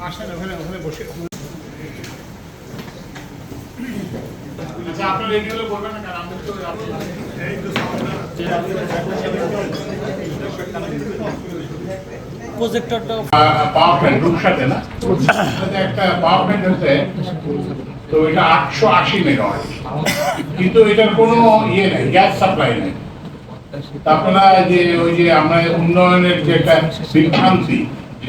আসেন ওখানে ওখানে বসে আচ্ছা আপনার এগুলো বলবেন না কারণ আমাদের তো এই তো প্রজেক্টরটা পাওয়ার প্ল্যান্ট রূপসাতে না? একটা পাওয়ার প্ল্যান্ট হচ্ছে তো এটা আটশো আশি মেগাওয়াট কিন্তু এটার কোনো ইয়ে নেই গ্যাস সাপ্লাই নেই। আপনারা যে ওই যে আমরা উন্নয়নের যে একটা বিভ্রান্তি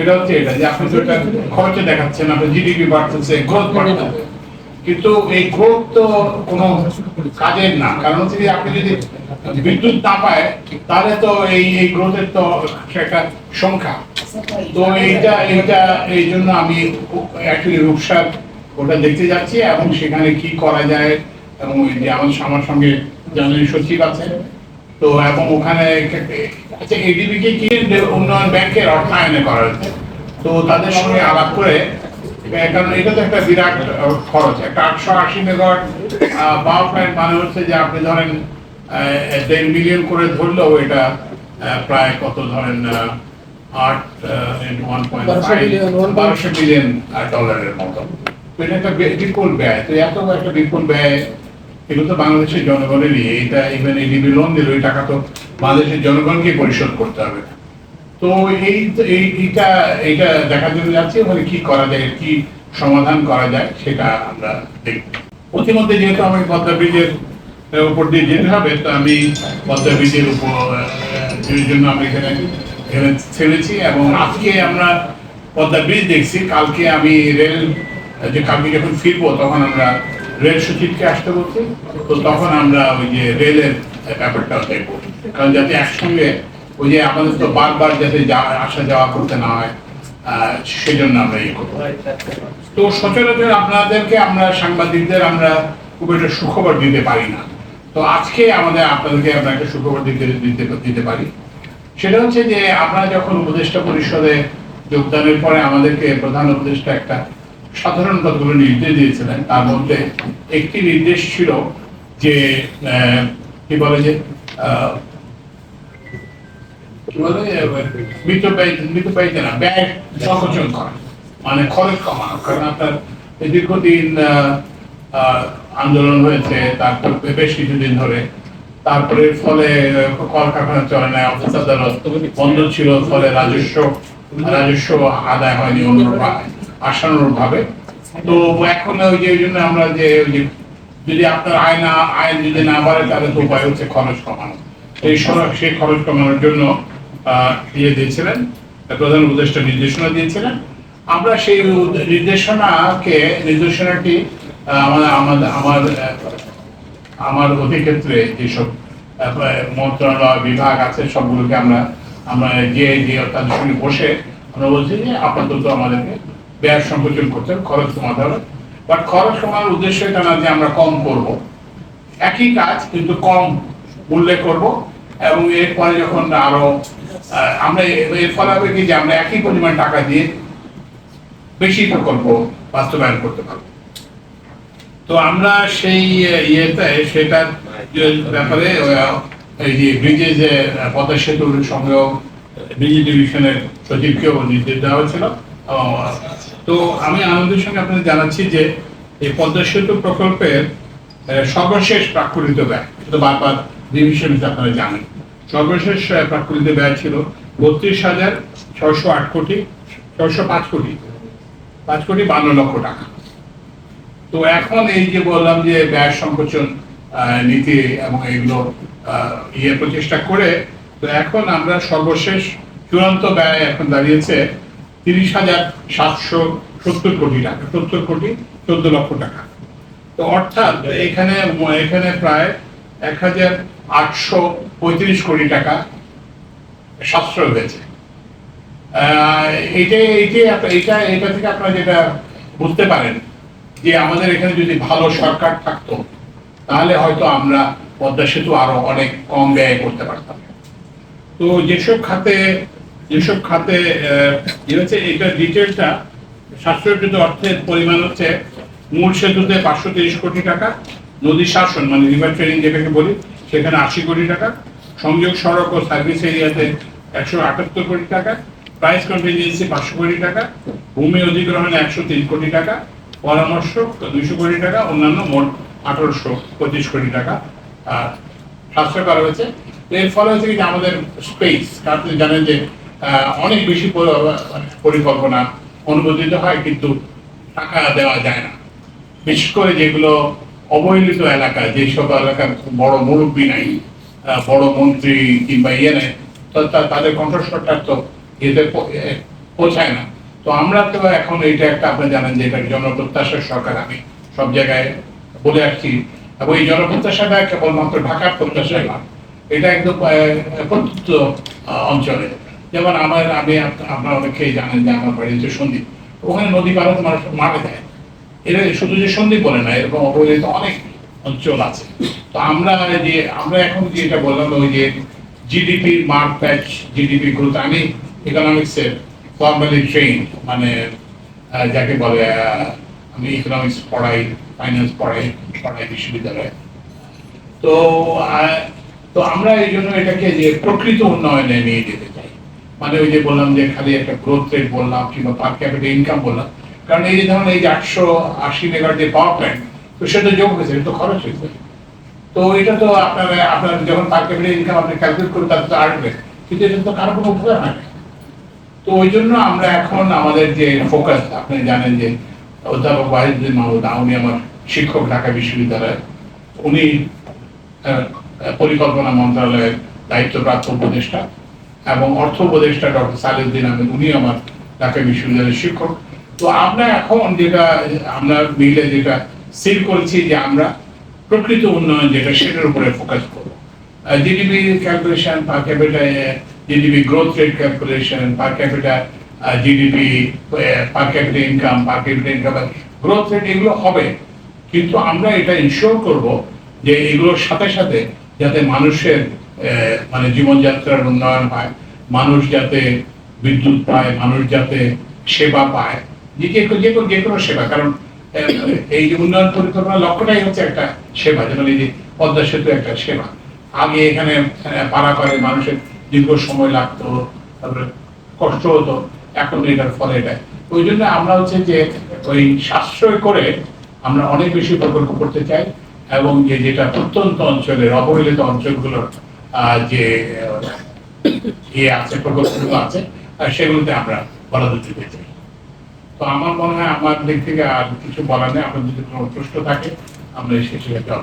সেটা হচ্ছে এটা যে আপনি এটা খরচে দেখাচ্ছেন আপনার জিডিপি বাড়তেছে গ্রোথ কিন্তু এই গ্রোথ তো কোনো কাজের না। কারণ হচ্ছে যে আপনি যদি বিদ্যুৎ না পায়, তাহলে তো এই এই গ্রোথের তো একটা সংখ্যা। তো এইটা এইটা, এই জন্য আমি অ্যাকচুয়ালি রূপসার ওটা দেখতে যাচ্ছি এবং সেখানে কি করা যায় এবং যে আমার আমার সঙ্গে জানেন সচিব আছে। তো এবং ওখানে আচ্ছা এডিবি কে কি উন্নয়ন ব্যাংকের অর্থায়নে করা হয়েছে তো তাদের সঙ্গে আলাপ করে কারণ এটা তো একটা বিরাট খরচ। একটা আটশো আশি মেগাওয়াট পাওয়ার প্ল্যান্ট মানে হচ্ছে যে আপনি ধরেন দেড় মিলিয়ন করে ধরলেও এটা প্রায় কত ধরেন আট ওয়ান পয়েন্ট বারোশো বিলিয়ন ডলারের মতো। এটা একটা বিপুল ব্যয়। তো এত একটা বিপুল ব্যয় এগুলো তো বাংলাদেশের জনগণেরই। এটা ইভেন এডিবি লোন দিল ওই টাকা তো বাংলাদেশের জনগণকে পরিশোধ করতে হবে। তো এই এই, এইটা এইটা দেখার জন্য যাচ্ছি, ওখানে কি করা যায়, কি সমাধান করা যায়, সেটা আমরা দেখব। প্রতিমধ্যে যেহেতু আমাকে পদ্মা ব্রিজের উপর দিয়ে যেতে হবে, তো আমি পদ্মা ব্রিজের উপর জন্য আমি এখানে ছেড়েছি, এবং আজকে আমরা পদ্মা ব্রিজ দেখছি, কালকে আমি রেল, যে কালকে যখন ফিরবো, তখন আমরা রেল সচিবকে আসতে বলছি, তো তখন আমরা ওই যে রেলের ব্যাপারটাও দেখব। কারণ যাতে একসঙ্গে ওই যে আমাদের তো বারবার যাতে আসা যাওয়া করতে না হয় আমরা ইয়ে করব। তো সচরাচর আপনাদেরকে আমরা সাংবাদিকদের আমরা খুব একটা সুখবর দিতে পারি না। তো আজকে আমাদের আপনাদেরকে আমরা একটা সুখবর দিতে দিতে দিতে পারি। সেটা হচ্ছে যে আপনারা যখন উপদেষ্টা পরিষদে যোগদানের পরে আমাদেরকে প্রধান উপদেষ্টা একটা সাধারণ কতগুলো নির্দেশ দিয়েছিলেন, তার মধ্যে একটি নির্দেশ ছিল যে কি বলে যে মৃত ব্যয় মৃত ব্যয়তে না, ব্যয় সংকোচন করা। মানে খরচ কমানো, কারণ আপনার দীর্ঘদিন আন্দোলন হয়েছে, তারপর বেশ কিছুদিন ধরে। তারপরে ফলে কলকারখানা চলে না অফিস আদালত বন্ধ ছিল, ফলে রাজস্ব রাজস্ব আদায় হয়নি অনুরূপ আশানুরূপ ভাবে। তো এখন ওই যে জন্য আমরা যে, ওই যে, যদি আপনার আয় না, আয় যদি না বাড়ে, তাহলে তো উপায় হচ্ছে খরচ কমানো। এই সেই খরচ কমানোর জন্য ইয়ে দিয়েছিলেন প্রধান উপদেষ্টা নির্দেশনা দিয়েছিলেন। আমরা সেই নির্দেশনাকে নির্দেশনাটি আহ, আমাদের আমার আমার অধিক্ষেত্রে যেসব মন্ত্রণালয় বিভাগ আছে সবগুলোকে আমরা আমরা যে যে তাদের সঙ্গে বসে আমরা বলছি যে আপাতত আমাদেরকে ব্যয় সংকোচন করতে হবে খরচ কমাতে হবে। বাট খরচ কমানোর উদ্দেশ্য এটা না যে আমরা কম করব। একই কাজ কিন্তু কম উল্লেখ করব এবং এরপরে যখন আরও আমরা এর ফলে কি যে আমরা একই পরিমাণ টাকা দিয়ে বেশি প্রকল্প বাস্তবায়ন করতে পারব। তো আমরা সেই ইয়েতে সেটার ব্যাপারে এই যে ব্রিজে যে পদ্মা সেতুর সঙ্গেও ব্রিজ ডিভিশনের সচিবকেও নির্দেশ দেওয়া হয়েছিল। তো আমি আনন্দের সঙ্গে আপনাদের জানাচ্ছি যে এই পদ্মা সেতু প্রকল্পের সর্বশেষ প্রাক্ষরিত ব্যয় বারবার ডিভিশন আপনারা জানেন। সর্বশেষ প্রাক্ষরিত ব্যয় ছিল বত্রিশ হাজার ছয়শো আট কোটি, ছয়শো পাঁচ কোটি পাঁচ কোটি বান্ন লক্ষ টাকা। তো এখন এই যে বললাম যে ব্যয় সংকোচন নীতি এবং এগুলো ইয়ে প্রচেষ্টা করে, তো এখন আমরা সর্বশেষ চূড়ান্ত ব্যয় এখন দাঁড়িয়েছে তিরিশ হাজার সাতশো সত্তর কোটি টাকা, সত্তর কোটি চোদ্দ লক্ষ টাকা। তো অর্থাৎ এখানে এখানে প্রায় এক হাজার আটশো পঁয়ত্রিশ কোটি টাকা সাশ্রয় হয়েছে। এইটাই আপ- এইটা এটা থেকে আপনারা যেটা বুঝতে পারেন যে আমাদের এখানে যদি ভালো সরকার থাকতো, তাহলে হয়তো আমরা পদ্মা সেতু আরও অনেক কম ব্যয় করতে পারতাম। তো যেসব খাতে যেসব খাতে ইয়ে হচ্ছে, এটা ডিটেলটা সাশ্রয়কৃত অর্থের পরিমাণ হচ্ছে মূল সেতুতে পাঁচশো তিরিশ কোটি টাকা, নদী শাসন মানে রিভার ট্রেনিং যেটাকে বলি, সেখানে আশি কোটি টাকা সংযোগ সড়ক ও সার্ভিস এরিয়াতে একশো আটাত্তর কোটি টাকা প্রাইস কন্টিনজেন্সি পাঁচশো কোটি টাকা, ভূমি অধিগ্রহণে একশো তিন কোটি টাকা, পরামর্শ দুইশো কোটি টাকা, অন্যান্য মোট আঠারোশো পঁচিশ কোটি টাকা। সাশ্রয় করা হয়েছে। এর ফলে হচ্ছে কি আমাদের স্পেস আপনি জানেন যে অনেক বেশি মানে পরিকল্পনা অনুমোদিত হয়, কিন্তু টাকা দেওয়া যায় না। বিশেষ করে যেগুলো অবহেলিত এলাকা যেসব এলাকার বড় মুরব্বী নাই। বড় মন্ত্রী কিংবা ইয়ে তা- তাদের কণ্ঠস্বরটা তো প- পৌঁছায় না। তো আমরা তো এখন এটা একটা আপনি জানেন যে এটা জনপ্রত্যাশার সরকার আমি সব জায়গায় বলে আসছি। এবং এই জনপ্রত্যাশাটা কেবলমাত্র ঢাকার প্রত্যাশা না এটা একদম আহ, অঞ্চলে। যেমন আমার আমি আপ- আপনারা অনেকেই জানেন যে আমার বাড়িতে সন্দীপ ওখানে নদী পাড়াতে মানুষ মারা যায়। এটা শুধু যে সন্দীপ বলে না এরকম অবহেলিত অনেক অঞ্চল আছে। তো আমরা যে, আমরা এখন যে এটা বললাম, ওই যে জিডিপি মার্ক প্যাচ জিডিপি গ্রোথ আমি ইকোনমিক্সের ফর্মালি ট্রেন মানে যাকে বলে আমি ইকোনমিক্স পড়াই ফাইন্যান্স পড়াই পড়াই বিশ্ববিদ্যালয়ে। তো তো আমরা এই জন্য এটাকে যে প্রকৃত উন্নয়নে নিয়ে যেতে চাই। মানে ওই যে বললাম যে খালি একটা গ্রোথ রেট বললাম কিংবা পার ক্যাপিটাল ইনকাম বললাম। কারণ এই যে ধরুন এই যে একশো আশি মেগার যে পাওয়ার প্ল্যান্ট তো সেটা যোগ হয়েছে তো খরচ হয়েছে। তো এটা তো আপনার আপনার যখন পার ক্যাপিটাল ইনকাম আপনি ক্যালকুলেট করবেন তাতে তো আসবে। কিন্তু এটা তো কারও কোনো উপকার হয় তো ওই জন্য আমরা এখন আমাদের যে ফোকাস আপনি জানেন যে অধ্যাপক ওয়াহিদুদ্দিন মাহমুদ, উনি আমার শিক্ষক ঢাকা বিশ্ববিদ্যালয়ে উনি পরিকল্পনা মন্ত্রণালয়ের দায়িত্বপ্রাপ্ত উপদেষ্টা এবং অর্থ উপদেষ্টা ডক্টর সালিউদ্দিন আহমেদ, উনি আমার ঢাকা বিশ্ববিদ্যালয়ের শিক্ষক। তো আমরা এখন যেটা, আমরা মিলে যেটা সিল করেছি যে আমরা প্রকৃত উন্নয়ন যেটা সেটার উপরে ফোকাস করব। GDP calculation per capita GDP growth rate calculation per capita GDP per capita income per capita income growth rate এগুলো হবে। কিন্তু আমরা এটা ইনশিওর করব যে এগুলোর সাথে সাথে যাতে মানুষের মানে জীবনযাত্রার উন্নয়ন হয়, মানুষ যাতে বিদ্যুৎ পায়, মানুষ যাতে সেবা পায়, যে কোনো- যে কোনো সেবা। কারণ এই যে উন্নয়ন পরিকল্পনার লক্ষ্যটাই হচ্ছে একটা সেবা, যেমন এই যে পদ্মা সেতু একটা সেবা। আগে এখানে পারা করে মানুষের দীর্ঘ সময় লাগতো, তারপরে কষ্ট হতো, এখন এটার ফলে এটা ওই জন্য আমরা হচ্ছে যে ওই সাশ্রয় করে আমরা অনেক বেশি প্রকল্প করতে চাই, এবং যে যেটা প্রত্যন্ত অঞ্চলের অবহেলিত অঞ্চলগুলোর যে ইয়ে আছে, প্রকল্পগুলো আছে সেগুলোতে আমরা বরাদ্দ দিতে চাই। তো আমার মনে হয় আমার দিক থেকে আর কিছু বলার নেই আপনার যদি কোনো প্রশ্ন থাকে, আমরা শেষে একটা।